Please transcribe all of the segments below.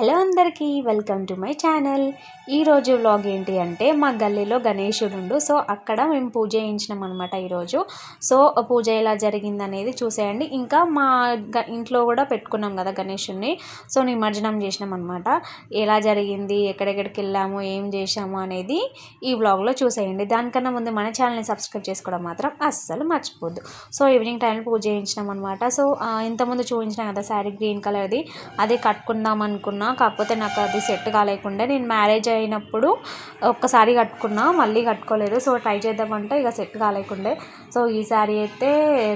Hello అందరికీ welcome to my channel. ఈరోజు vlog ఏంటి అంటే మా గల్లీలో గణేశుడు ఉండు. సో అక్కడ మేము పూజ చేయించినాం అనమాట ఈరోజు. సో పూజ ఎలా జరిగింది అనేది చూసేయండి. ఇంకా మా గ ఇంట్లో కూడా పెట్టుకున్నాం కదా గణేశుడిని సో నిమజ్జనం చేసినాం అనమాట ఎలా జరిగింది ఎక్కడెక్కడికి వెళ్ళాము ఏం చేసాము అనేది ఈ వ్లాగ్లో చూసేయండి. దానికన్నా ముందు మన ఛానల్ని సబ్స్క్రైబ్ చేసుకోవడం మాత్రం అస్సలు మర్చిపోద్దు. సో ఈవినింగ్ టైంలో పూజ చేయించినాం అనమాట సో ఇంతకుముందు చూపించినాం కదా శారీ గ్రీన్ కలర్ది. అదే కట్టుకుందాం అనుకున్నా. కాకపోతే నాకు అది సెట్ కాలేకుండే నేను మ్యారేజ్ అయినప్పుడు ఒక్కసారి కట్టుకున్నా మళ్ళీ కట్టుకోలేదు. సో ట్రై చేద్దామంటే ఇక సెట్ కాలేకుండే. సో ఈ శారీ అయితే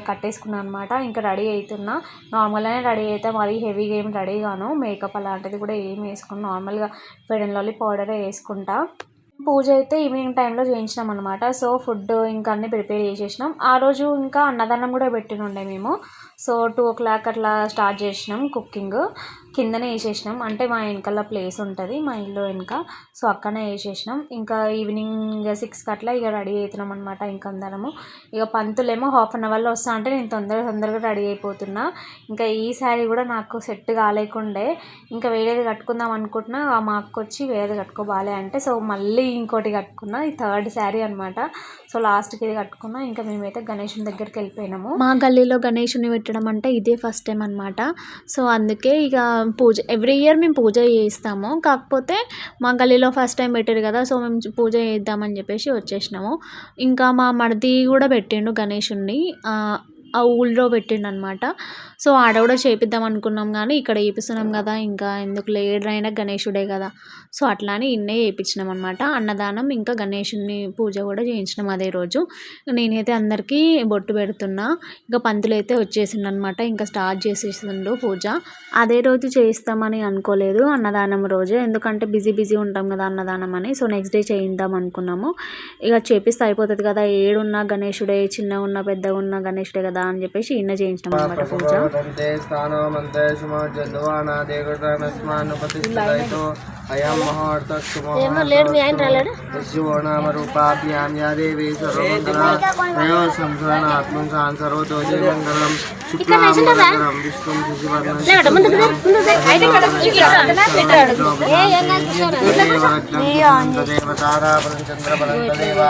కట్టేసుకున్నాను అనమాట ఇంకా రెడీ అవుతున్నా నార్మల్గానే రెడీ అయితే మరీ హెవీగా ఏం రెడీ కాను. మేకప్ అలాంటిది కూడా ఏం వేసుకుని నార్మల్గా ఫెడన్ పౌడరే వేసుకుంటా. పూజ అయితే ఈవినింగ్ టైంలో చేయించినాం అనమాట సో ఫుడ్ ఇంకా అన్నీ ప్రిపేర్ చేసేసినాం. ఆ రోజు ఇంకా అన్నదానం కూడా పెట్టినుండే మేము. సో టూ ఓ క్లాక్ అట్లా స్టార్ట్ చేసినాం కుకింగ్. కిందనే వేసేసినాం. అంటే మా వెనకాల ప్లేస్ ఉంటుంది మా ఇల్లు వెనక. సో అక్కడనే వేసేసినాం. ఇంకా ఈవినింగ్ సిక్స్కి అట్లా ఇక రెడీ అవుతున్నాం అనమాట ఇంకా అందరము. ఇక పంతులేమో హాఫ్ అన్ అవర్లో వస్తా అంటే నేను తొందరగా తొందరగా రెడీ అయిపోతున్నా. ఇంకా ఈ శారీ కూడా నాకు సెట్ కాలేకుండే. ఇంకా వేరేది కట్టుకుందాం అనుకుంటున్నా. మా అక్క వచ్చి వేరేది కట్టుకోబాలే అంటే సో మళ్ళీ ఇంకోటి కట్టుకున్నా. ఈ థర్డ్ శారీ అనమాట సో లాస్ట్కి ఇది కట్టుకున్నా. ఇంకా మేమైతే గణేషుని దగ్గరికి వెళ్ళిపోయినాము. మా గల్లీలో గణేషుని పెట్టడం అంటే ఇదే ఫస్ట్ టైం అనమాట సో అందుకే ఇక పూజ ఎవ్రీ ఇయర్ మేము పూజ చేయిస్తాము. కాకపోతే మా గల్లీలో ఫస్ట్ టైం పెట్టారు కదా సో మేము పూజ చేద్దామని చెప్పేసి వచ్చేసినాము. ఇంకా మా మడిది కూడా పెట్టిండు గణేషుణ్ణి. ఆ, ఊళ్ళో పెట్టిండు అనమాట సో ఆడ కూడా చేపిద్దాం అనుకున్నాం కానీ ఇక్కడ చేపిస్తున్నాం కదా ఇంకా ఎందుకు లేడైనా గణేషుడే కదా. సో అట్లా అని ఇన్నే చేయించినాం అనమాట అన్నదానం ఇంకా గణేషుని పూజ కూడా చేయించినాం అదే రోజు. నేనైతే అందరికీ బొట్టు పెడుతున్నా. ఇంకా పంతులు అయితే వచ్చేసిండు అనమాట ఇంకా స్టార్ట్ చేసేసిండు పూజ. అదే రోజు చేయిస్తామని అనుకోలేదు అన్నదానం రోజే. ఎందుకంటే బిజీ బిజీ ఉంటాం కదా అన్నదానం అని. సో నెక్స్ట్ డే చేయిద్దాం అనుకున్నాము. ఇక చేపిస్తే అయిపోతుంది కదా. ఏడున్నా గణేషుడే చిన్న ఉన్న పెద్ద ఉన్న గణేషుడే కదా. అని చెప్పేసి ఇన్న చేయించినాం అనమాట పూజ. దేవి సర్వమంగళ సాన్ సర్వతో జయమంగళం బలంతదేవ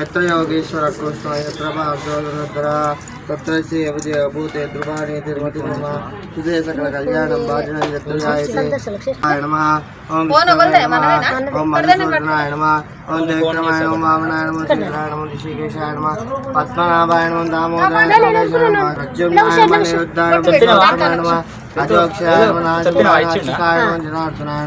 ఎత్ర యోగేశ్వర కృష్ణ ఎత్ర భాగోదర తత్ర సేవ భూతే ధ్రువాణి తిరుమతి మమ సుదే సకల కళ్యాణం భాజనం యత్రయాయతే ఆయన నమ ఓం విష్ణువే నమః ఓం మధుసూదనాయ నమ ఓం త్రివిక్రమాయ నమ వామనాయ నమ శ్రీధరాయ నమ ఋషికేశాయ నమ పద్మనాభాయ నమ దామోదరాయ నమ ప్రద్యుమ్నాయ నమ నిరుద్ధాయ నమ పురుషోత్తమాయ నమ అజోక్షాయ నమ నాశికాయ నమ జనార్దనాయ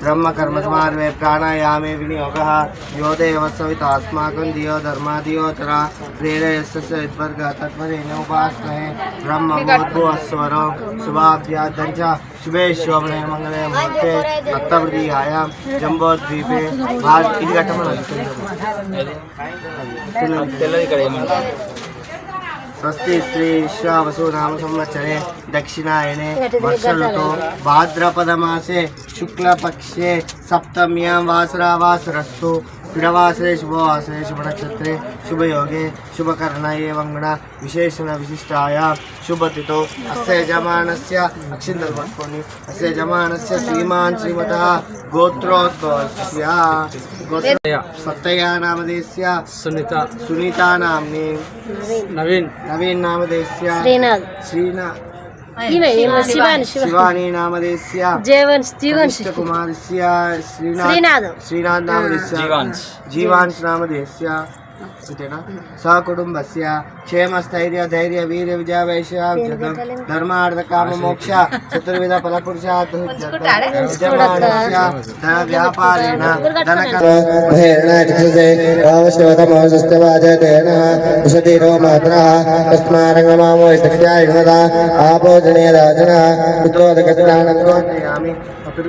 ब्रह्मकर्मसमार्वे प्राणायामे विनियोगः। यो देवसवित अस्माकं दियो धर्मादियोचरा प्रेरयस्य यद्वर्गः तत्पदेन उपासमहे। ब्रह्मभूद्भुवस्वरं शुभाभ्यादं च। शुभे शोभने मङ्गले मुहूर्ते भक्तवृदीयायां जम्बोद्वीपे भारतीघटमनं స్వస్తి శ్రీ శ్రావసు నామ సంవత్సరే దక్షిణాయనే వర్షఋతో భాద్రపద మాసే శుక్లపక్షే సప్తమ్యాం వాసరా వాసరస్తు స్థిరవాసరే శుభవాసరే శుభనక్షత్రే శుభయోగే శుభకర్ణయే వంగణ విశేషణ విశిష్టాయ శుభతితో అస్య యజమానస్య అక్షింతలు పట్టుకొని అస్య యజమానస్య శ్రీమాన్ శ్రీమత గోత్రోద్భవస్య గోత్ర సత్తయ్య నామదేశ్య సునీత సునీతా నామ్ని నవీన్ శివాని శివాని నామదేశ్య జీవన్ జీవన్ కుమారస్య శ్రీనాథ్ శ్రీనాథ్. నామదేశ్య. జీవాంశ్. నామదేశ్య అంతేనా సకుటుంబస్య క్షేమస్థైర్య ధైర్య వీర విజయ వైశ్య ధర్మార్థ కామ మోక్ష చతుర్విధ ఫల పురుషార్థ యజమానస్య ధన వ్యాపారేణ ధన వసతిరో మాత్ర తస్మారంగమామో శక్త్యాయునద ఆపోజనే రాజన పుత్రోదక స్నానం అప్పుడు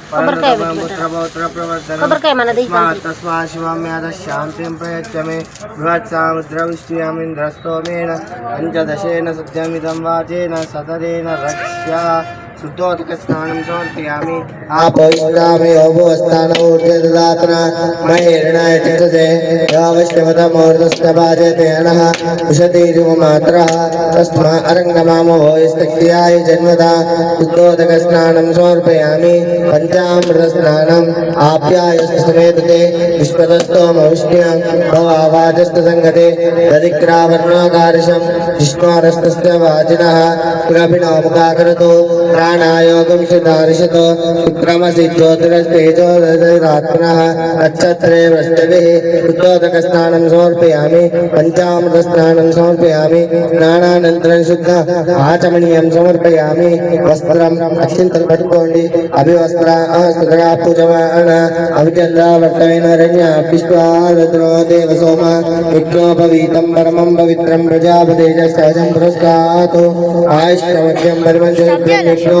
प्रचोदास्तानो मुञ्चन्त्वा कुम्भसः पुत्रपौत्र प्रवर्धनं तस्मात् शिवं यादः शान्तिं प्रयच्छ मे बृहत्सामुद्रविष्ट्यामिन्द्रस्तोमेन पञ्चदशेन सत्यमिदं वाचेन सतरेण रक्ष्या शुद्धोदकस्नानं समर्पयामि आपविष्टामि अभुवस्थानमूर्ते ददातना महेरणाय चित्रते यावश्यमतमूर्तस्तभाजते अनः उषतीरिवमात्रः तस्मा अरङ्गमामो भोयस्तक्रियाय जन्मदा शुद्धोदकस्नानं समर्पयामि पञ्चामृतस्नानम् आप्यायस्तमेतते विश्वतस्तोमविष्ण्यं भवावाचस्तसङ्गते दधिक्रावर्णाकारशं विष्णोरस्तस्य वाचिनः पुरभिनोमुखाकरतो प्राणायोगं सुदर्शितो क्रमसिद्धोदरस्तेजोदरात्मनः नक्षत्रे वृष्टभिः उद्बोधकस्नानं समर्पयामि पञ्चामृतस्नानं समर्पयामि स्नानानन्तरं शुद्ध आचमनीयं समर्पयामि वस्त्रम् अत्यन्तं पट्कोण्डि अभिवस्त्रा सुतया पूजवाण अभिचन्द्रा वर्तवेनारण्या पिष्ट्वा रुद्रो देवसोम विद्योपवीतं परमं पवित्रं प्रजापतेजश्च पुरस्कातो आयुष्यमख्यं परमं विष्णो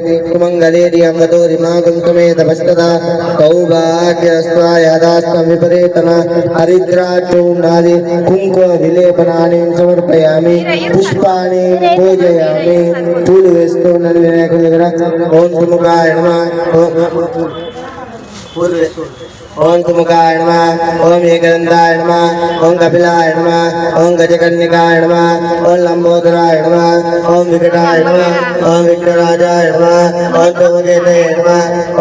సుమంగళీర్యం వదోరిమాగం సమేత పశ్చదా సౌభాగ్యస్వాయాదాస్తం విపరీతన హరిద్రాచూర్ణాది కుంకుమ విలేపనాన్ని సమర్పయామి పుష్పాన్ని పూజయామి పూలు వేస్తున్నాను వినాయకుని దగ్గర ఓం సుముఖాయ నమః. పూలు వేస్తున్నాను ఓం సుముఖాయ నమ ఓం ఏకదంతాయ నమ ఓం కపిలాయ నమ ఓం గజకర్ణికాయ నమ ఓం లంబోదరాయ నమ ఓం వికటాయ నమ ఓం విఘ్నరాజాయ నమ ఓం ధూమకేతయ నమ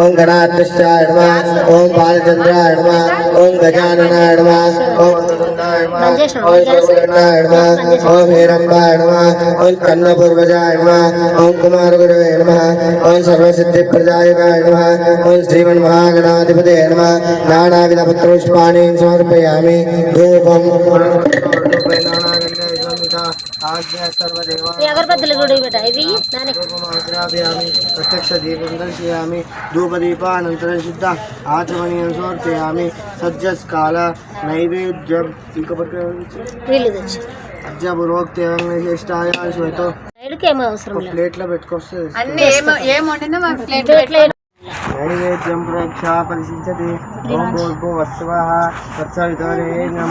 ఓం గణాధ్యక్షాయ నమ ఓం బాలచంద్రాయ నమ ఓం గజాననాయ నమ ఓం హనుమంతాయ నమ ఓం సర్వగణాయ నమ ఓం హేరంబాయ నమ ఓం కన్నపూర్వజాయ నమ ఓం కుమారగురవే నమ ఓం సర్వసిద్ధిప్రదాయకాయ నమ ఓం పుష్పాణి సమర్పయామి ధూపం అగరబత్తులు కూడా ఇవి ప్రత్యక్ష దీపం దర్శయామి ధూపదీపానంతరం శుద్ధ ఆచమనీయం సమర్పయామి సజ్జస్కాల నైవేద్యం ఇంకా వీళ్ళు తెచ్చి శ్వేతో అవసరం లేదు। ప్లేట్లో పెట్టుకొస్తే అన్ని ఏం ఏం వండినా మాకు ప్లేట్ ప్లేట్లో నైవేద్యం ప్రేక్షా పరిశించతి ఓం భూర్భు వత్సవః తత్సవితోరేణ్యం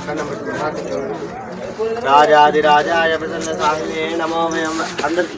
రాజాది రాజాదిరాజాయ ప్రసన్న సాహినే నమో వయం అందరికి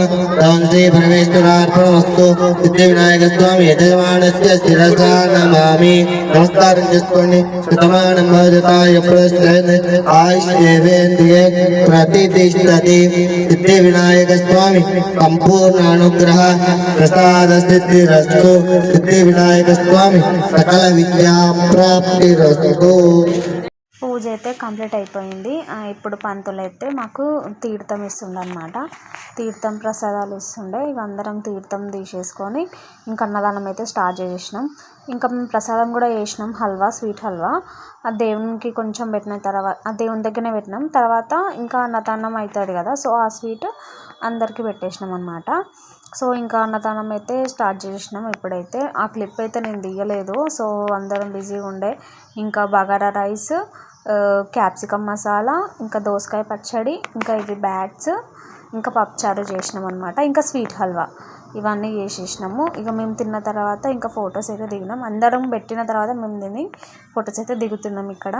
పూజేన భగవాన్ సర్వాత్మ శ్రీ పరమేశ్వరార్పణమస్తు. సిద్ధి వినాయక స్వామి యజమానస్య శిరసా నమామి. నమస్కారం చేసుకోండి. శతమానం భజతాయ ప్రశ్న ఆయుష్యేవేంద్రియ ప్రతిష్టతి. సిద్ధి వినాయక స్వామి సంపూర్ణ అనుగ్రహ ప్రసాద సిద్ధి రస్తు సిద్ధి వినాయక స్వామి సకల విద్యా ప్రాప్తి రస్తు పూజ అయితే కంప్లీట్ అయిపోయింది. ఇప్పుడు పంతులు అయితే మాకు తీర్థం ఇస్తుండే అనమాట తీర్థం ప్రసాదాలు ఇస్తుండే. ఇక అందరం తీర్థం తీసేసుకొని ఇంకా అన్నదానం అయితే స్టార్ట్ చేసేసినాం. ఇంకా మేము ప్రసాదం కూడా చేసినాం హల్వా స్వీట్ హల్వా. ఆ దేవునికి కొంచెం పెట్టిన తర్వాత ఆ దేవుని దగ్గరనే పెట్టినాం. తర్వాత ఇంకా అన్నదానం అవుతుంది కదా సో ఆ స్వీట్ అందరికీ పెట్టేసినాం అనమాట సో ఇంకా అన్నదానం అయితే స్టార్ట్ చేసినాం ఇప్పుడైతే. ఆ క్లిప్ అయితే నేను తీయలేదు. సో అందరం బిజీగా ఉండే. ఇంకా బగారా రైస్ క్యాప్సికమ్ మసాలా ఇంకా దోసకాయ పచ్చడి ఇంకా ఇవి బ్యాట్స్ ఇంకా పప్పుచారు చేసినాం అనమాట ఇంకా స్వీట్ హల్వా ఇవన్నీ చేసేసినాము. ఇక మేము తిన్న తర్వాత ఇంకా ఫొటోస్ అయితే దిగినాం. అందరం పెట్టిన తర్వాత మేము తిని ఫొటోస్ అయితే దిగుతున్నాం ఇక్కడ.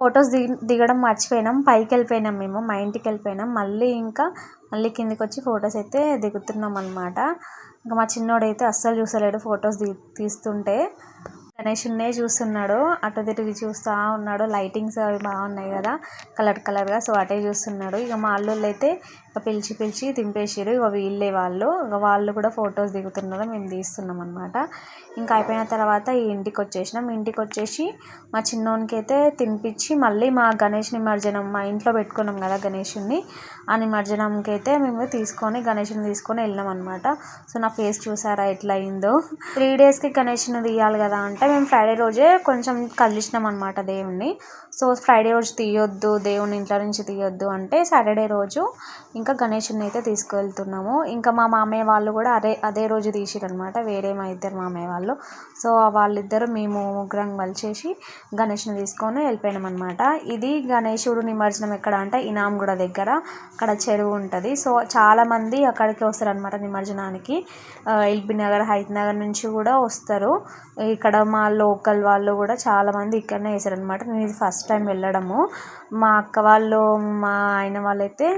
ఫొటోస్ దిగి దిగడం మర్చిపోయినాం. పైకి వెళ్ళిపోయినాం మేము మా ఇంటికి వెళ్ళిపోయినాం. మళ్ళీ ఇంకా మళ్ళీ కిందికి వచ్చి ఫొటోస్ అయితే దిగుతున్నాం అనమాట ఇంకా మా చిన్నోడైతే అస్సలు చూసలేడు ఫొటోస్ తీ తీస్తుంటే. గణేషున్నే చూస్తున్నాడు అటు తిరిగి చూస్తూ ఉన్నాడు. లైటింగ్స్ అవి బాగున్నాయి కదా కలర్ కలర్గా సో అటే చూస్తున్నాడు. ఇక మా అల్లుళ్ళు అయితే పిలిచి పిలిచి దింపేసారు ఇక వీళ్ళే వాళ్ళు. ఇక వాళ్ళు కూడా ఫొటోస్ దిగుతున్నారు మేము తీస్తున్నాం అనమాట ఇంకా అయిపోయిన తర్వాత ఈ ఇంటికి వచ్చేసినాం. ఇంటికి వచ్చేసి మా చిన్నోనికి అయితే తినిపించి మళ్ళీ మా గణేష్ నిమజ్జనం మా ఇంట్లో పెట్టుకున్నాం కదా గణేషుని ఆ నిమజ్జనంకి అయితే మేము తీసుకొని గణేషుని తీసుకొని వెళ్ళాం అనమాట సో నా ఫేస్ చూసారా ఎట్లా అయిందో. త్రీ డేస్కి గణేషుని తీయాలి కదా అంటే మేము ఫ్రైడే రోజే కొంచెం కదిలిచ్చినాం అనమాట దేవుణ్ణి. సో ఫ్రైడే రోజు తీయొద్దు దేవుని ఇంట్లో నుంచి తీయొద్దు అంటే సాటర్డే రోజు ఇంకా గణేషుని అయితే తీసుకువెళ్తున్నాము ఇంకా మా మామయ్య వాళ్ళు కూడా అదే అదే రోజు తీసిరనమాట వేరే మా ఇద్దరు మామయ్య వాళ్ళు. సో వాళ్ళిద్దరు మేము ముగ్గురం కలిసేసి గణేష్ని తీసుకొని వెళ్ళిపోయినాం అనమాట ఇది గణేశుడు నిమజ్జనం ఎక్కడ అంటే ఇనాంగూడ దగ్గర. అక్కడ చెరువు ఉంటుంది. సో చాలామంది అక్కడికి వస్తారు అనమాట నిమజ్జనానికి ఎల్బీ నగర్ హైత్ నగర్ నుంచి కూడా వస్తారు. ఇక్కడ మా లోకల్ వాళ్ళు కూడా చాలామంది ఇక్కడనే వేసారనమాట నేను ఇది ఫస్ట్ టైం వెళ్ళడము. మా అక్క వాళ్ళు మా ఆయన వాళ్ళైతే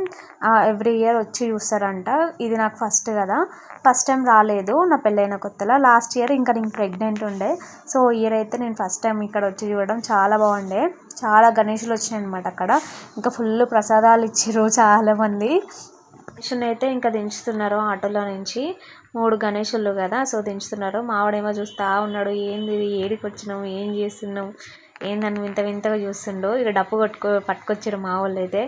ఎవ్రీ ఇయర్ వచ్చి చూస్తారంట. ఇది నాకు ఫస్ట్ కదా. ఫస్ట్ టైం రాలేదు నా పెళ్ళైన కొత్తలో. లాస్ట్ ఇయర్ ఇంకా నేను ప్రెగ్నెంట్ ఉండే. సో ఇయర్ అయితే నేను ఫస్ట్ టైం ఇక్కడ వచ్చి చూడడం చాలా బాగుండే. చాలా గణేషులు వచ్చినాయి అనమాట అక్కడ. ఇంకా ఫుల్ ప్రసాదాలు ఇచ్చారు చాలామంది గణేషుని అయితే ఇంకా దించుతున్నారు ఆటోలో నుంచి. మూడు గణేషులు కదా సో దించుతున్నారు. మావాడేమో చూస్తా ఉన్నాడు ఏంది ఏడికి వచ్చినాం ఏం చేస్తున్నాం ఏందని వింత వింతగా చూస్తుండు. ఇక డప్పు కొట్టుకో పట్టుకొచ్చారు మా వాళ్ళు అయితే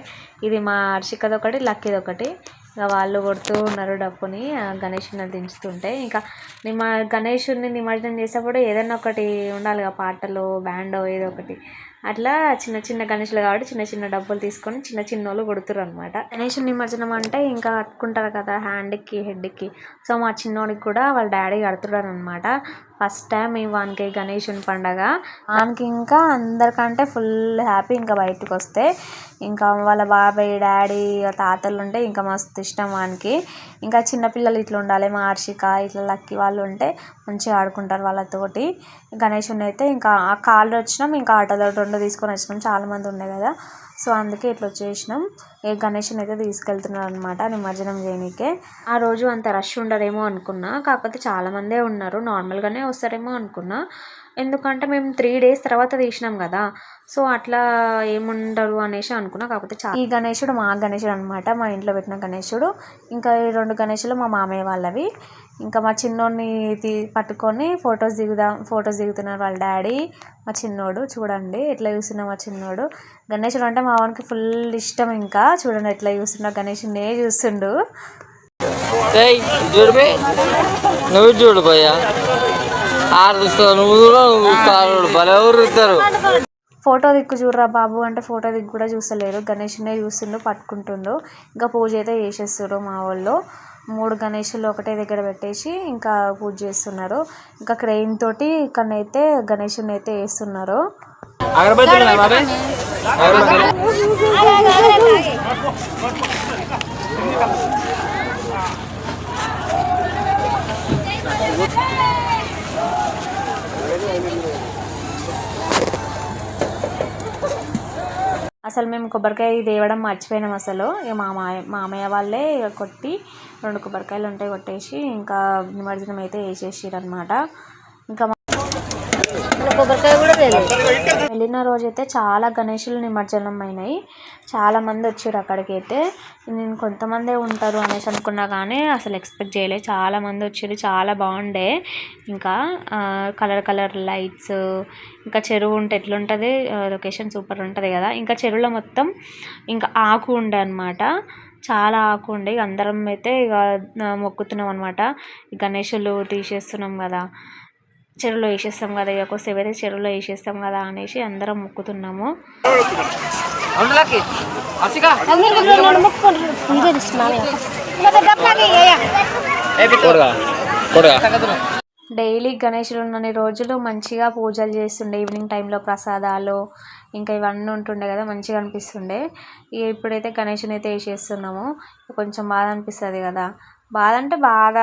ఇది మా హర్షికది ఒకటి లక్కీది ఒకటి. ఇక వాళ్ళు కొడుతూ ఉన్నారు డప్పుని ఆ గణేషుని దించుతుంటే. ఇంకా నిమ గణేషుని నిమజ్జనం చేసేప్పుడు ఏదైనా ఒకటి ఉండాలి కదా పాటలు బ్యాండ్ ఏదో ఒకటి. అట్లా చిన్న చిన్న గణేషులు కాబట్టి చిన్న చిన్న డబ్బులు తీసుకొని చిన్న చిన్న వాళ్ళు కొడుతురు అనమాట గణేషుని నిమజ్జనం అంటే ఇంకా కట్టుకుంటారు కదా హ్యాండ్కి హెడ్కి. సో మా చిన్నోడికి కూడా వాళ్ళ డాడీ కడుతున్నారు అనమాట ఫస్ట్ టైం వానికి గణేషుని పండగ. వానికి ఇంకా అందరికంటే ఫుల్ హ్యాపీ ఇంకా బయటకు వస్తే. ఇంకా వాళ్ళ బాబాయ్ డాడీ తాతలు ఉంటే ఇంకా మస్తు ఇష్టం వానికి. ఇంకా చిన్నపిల్లలు ఇట్లా ఉండాలి మా హర్షిక ఇట్లా లక్కీ వాళ్ళు ఉంటే మంచిగా ఆడుకుంటారు వాళ్ళతోటి. గణేషుని అయితే ఇంకా ఆ కాళ్ళు వచ్చినాం ఇంకా ఆటోలో రెండు తీసుకొని వచ్చినాం చాలామంది ఉండే కదా. సో అందుకే ఇట్లా వచ్చేసినాం. ఏ గణేష్ని అయితే తీసుకెళ్తున్నారు అనమాట నిమజ్జనం చేయనీకే. ఆ రోజు అంత రష్ ఉండదేమో అనుకున్నా కాకపోతే చాలామందే ఉన్నారు. నార్మల్గానే వస్తారేమో అనుకున్నా. ఎందుకంటే మేము త్రీ డేస్ తర్వాత తీసినాం కదా. సో అట్లా ఏముండరు అనేసి అనుకున్నా. కాకపోతే చా ఈ గణేశుడు మా గణేశుడు అనమాట మా ఇంట్లో పెట్టిన గణేశుడు ఇంకా ఈ రెండు గణేశులు మా మామయ్య వాళ్ళవి. ఇంకా మా చిన్నోడిని తీ పట్టుకొని ఫొటోస్ దిగుదాం ఫొటోస్ దిగుతున్నారు వాళ్ళ డాడీ మా చిన్నోడు. చూడండి ఎట్లా చూస్తున్నా మా చిన్నోడు. గణేశుడు అంటే మా వానికి ఫుల్ ఇష్టం ఇంకా. చూడండి ఎట్లా చూస్తున్నా గణేశుడినే చూస్తుండు. నువ్వు చూడు పోయా ఆరు చూస్తావు నువ్వు నువ్వు ఫోటో దిక్కు చూడరా బాబు అంటే ఫోటో దిక్కు కూడా చూస్తలేరు. గణేషునే చూస్తుండు పట్టుకుంటుండు. ఇంకా పూజ అయితే చేసేస్తారు మా వాళ్ళు. మూడు గణేషులు ఒకటే దగ్గర పెట్టేసి ఇంకా పూజ చేస్తున్నారు. ఇంకా క్రెయిన్ తోటి ఇక్కడనైతే గణేషుని అయితే వేస్తున్నారు. అగరబత్తులు అసలు మేము కొబ్బరికాయ తేవడం మర్చిపోయినాం అసలు. ఇక మా మామయ్య వాళ్ళే ఇక కొట్టి రెండు కొబ్బరికాయలు ఉంటాయి కొట్టేసి ఇంకా నిమజ్జనం అయితే వేసేసారు అనమాట ఇంకా మా- కొబ్బరికాయ కూడా తెలియదు వెళ్ళిన రోజైతే చాలా గణేషులు నిమజ్జనం అయినాయి. చాలా మంది వచ్చారు అక్కడికి అయితే నేను కొంతమందే ఉంటారు అనేసి అనుకున్నా కానీ అసలు ఎక్స్పెక్ట్ చేయలేదు చాలా మంది వచ్చారు. చాలా బాగుండే. ఇంకా కలర్ కలర్ లైట్స్ ఇంకా చెరువు ఉంటే ఎట్లుంటుంది? లొకేషన్ సూపర్ ఉంటుంది కదా. ఇంకా చెరువులో మొత్తం ఇంకా ఆకు ఉండే అనమాట చాలా ఆకు ఉండే. ఇక అందరం అయితే ఇక మొక్కుతున్నాం అనమాట గణేషులు తీసేస్తున్నాం కదా. చెరువులో వేసేస్తాం కదా ఇక కొద్దిసేపు అయితే చెరువులో వేసేస్తాం కదా అనేసి అందరం మొక్కుతున్నాము. డైలీ గణేషులు ఉన్నన్ని రోజులు మంచిగా పూజలు చేస్తుండే ఈవినింగ్ టైంలో ప్రసాదాలు ఇంకా ఇవన్నీ ఉంటుండే కదా మంచిగా అనిపిస్తుండే. ఇక ఇప్పుడైతే గణేషుని అయితే వేసేస్తున్నాము. కొంచెం బాధ అనిపిస్తుంది కదా. బాధ అంటే బాధ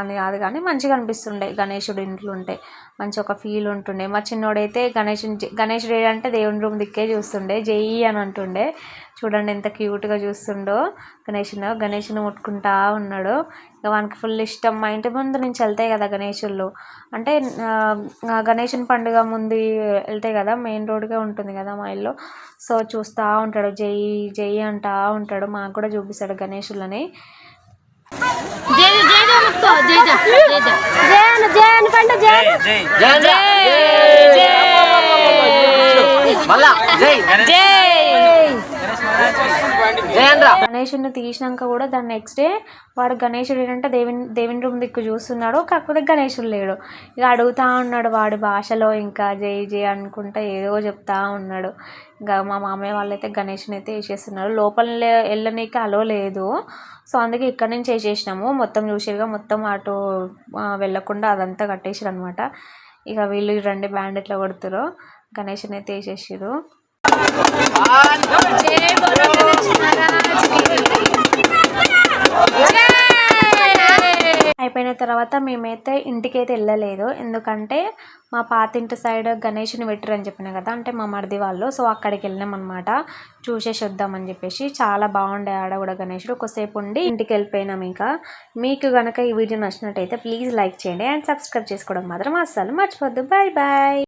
అని కాదు కానీ మంచిగా అనిపిస్తుండే గణేషుడు ఇంట్లో ఉంటే. మంచి ఒక ఫీల్ ఉంటుండే. మా చిన్నోడైతే గణేషుని గణేషుడు అంటే దేవుని రూమ్ దిక్కే చూస్తుండే. జై అని అంటుండే. చూడండి ఎంత క్యూట్గా చూస్తుండో గణేషుని. గణేషుని ముట్టుకుంటా ఉన్నాడు. ఇక వానికి ఫుల్ ఇష్టం. మా ఇంటి ముందు నుంచి వెళ్తాయి కదా గణేషుళ్ళు. అంటే గణేషుని పండుగ ముందు వెళ్తాయి కదా మెయిన్ రోడ్గా ఉంటుంది కదా మా ఇల్లు. సో చూస్తూ ఉంటాడు. జై జై అంటా ఉంటాడు. మాకు కూడా చూపిస్తాడు గణేషులని. గణేషుని తీసినాక కూడా దాని నెక్స్ట్ డే వాడు గణేషుడు ఏంటంటే దేవుని దేవుని రూమ్ దిక్కు చూస్తున్నాడు కాకపోతే గణేషుడు లేడు. ఇక అడుగుతా ఉన్నాడు వాడి భాషలో ఇంకా జై జై అనుకుంటా ఏదో చెప్తా ఉన్నాడు. ఇంకా మా మామయ్య వాళ్ళైతే గణేషుని అయితే వేసేస్తున్నారు. లోపల వెళ్ళనీకి అలో లేదు. సో అందుకే ఇక్కడ నుంచి వేసేసినాము మొత్తం చూసేగా మొత్తం అటు వెళ్ళకుండా అదంతా కట్టేసారు అనమాట ఇక వీళ్ళు రెండు బ్యాండ్ ఎట్లా కొడుతురో గణేష్ని అయితే వేసేసారు అయిపోయిన తర్వాత మేమైతే ఇంటికైతే వెళ్ళలేదు. ఎందుకంటే మా పాతింటి సైడ్ గణేషుని పెట్టారని చెప్పిన కదా అంటే మా మరిది వాళ్ళు. సో అక్కడికి వెళ్ళినాం అనమాట చూసేసి వద్దామని చెప్పేసి చాలా బాగుండే ఆడ కూడా గణేషుడు. కొద్దిసేపు ఉండి ఇంటికి వెళ్ళిపోయినాం ఇంకా. మీకు కనుక ఈ వీడియో నచ్చినట్టయితే ప్లీజ్ లైక్ చేయండి. అండ్ సబ్స్క్రైబ్ చేసుకోవడం మాత్రం అస్సలు మర్చిపోద్దు. Bye bye